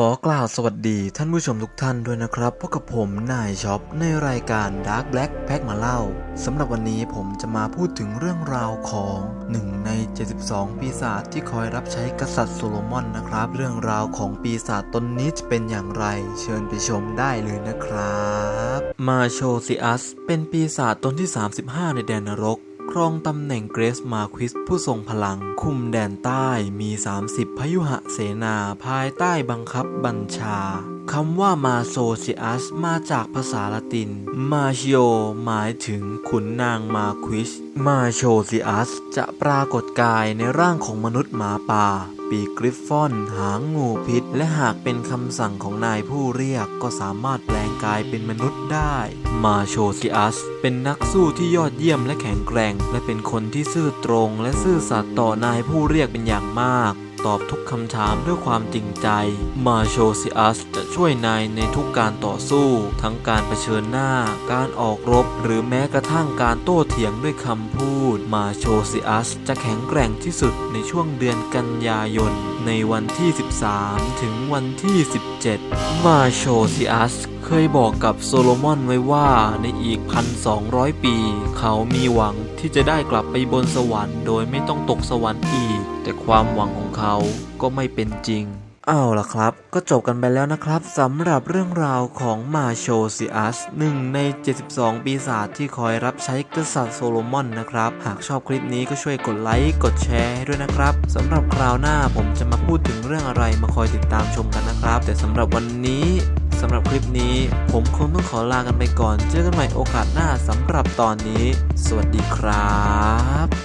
ขอกล่าวสวัสดีท่านผู้ชมทุกท่านด้วยนะครับพบกับผมนายช็อปในรายการ Dark Black Pack มาเล่าสำหรับวันนี้ผมจะมาพูดถึงเรื่องราวของหนึ่งใน 72 ปีศาจที่คอยรับใช้กษัตริย์โซโลมอนนะครับ เรื่องราวของปีศาจตนนี้จะเป็นอย่างไร เชิญไปชมได้เลยนะครับ มาโชซิอัสเป็นปีศาจตนที่ 35 ในแดนนรก ครองตำแหน่งเกรสมาควิสผู้ทรงพลัง คุมแดนใต้มี 30 พยุหเสนาภายใต้บังคับบัญชาคำว่ามาโซซิอัสมาจากภาษาละติน มาชิโอหมายถึงขุนนางมาควิส มาโชซิอัสจะปรากฏกายในร่างของมนุษย์หมาป่า ปีกกริฟฟอน หางงูพิษ และหากเป็นคำสั่งของนายผู้เรียกก็สามารถแปลงกายเป็นมนุษย์ได้ มาโชซิอัส เป็นนักสู้ที่ยอดเยี่ยมและแข็งแกร่ง และเป็นคนที่ซื่อตรงและซื่อสัตย์ต่อนายผู้เรียกเป็นอย่างมากตอบทุกคำถามด้วยความจริงใจ มาโชซิอัสจะช่วยนายในทุกการต่อสู้ ทั้งการเผชิญหน้า การออกรบ หรือแม้กระทั่งการโต้เถียงด้วยคำพูด มาโชซิอัสจะแข็งแกร่งที่สุดในช่วงเดือนกันยายน ในวันที่ 13 ถึงวันที่ 17 มาโชซิอัสเคยบอกกับโซโลมอนไว้ว่าในอีก 1,200 ปี เขามีหวังที่จะได้กลับไปบนสวรรค์โดยไม่ต้องตกสวรรค์อีก แต่ความหวังของ เขาก็ไม่เป็นจริงเอาล่ะครับ ก็จบกันไปแล้วนะครับสำหรับเรื่องราวของมาโชซิอัสหนึ่งใน 72 ปีศาจที่คอยรับใช้กษัตริย์โซโลมอนนะครับ หากชอบคลิปนี้ก็ช่วยกดไลค์กดแชร์ให้ด้วยนะครับสำหรับคราวหน้าผมจะมาพูดถึงเรื่องอะไรมาคอยติดตามชมกันนะครับ แต่สำหรับวันนี้สำหรับคลิปนี้ ผมคงต้องขอลากันไปก่อน เจอกันใหม่โอกาสหน้าสำหรับตอนนี้ สวัสดีครับ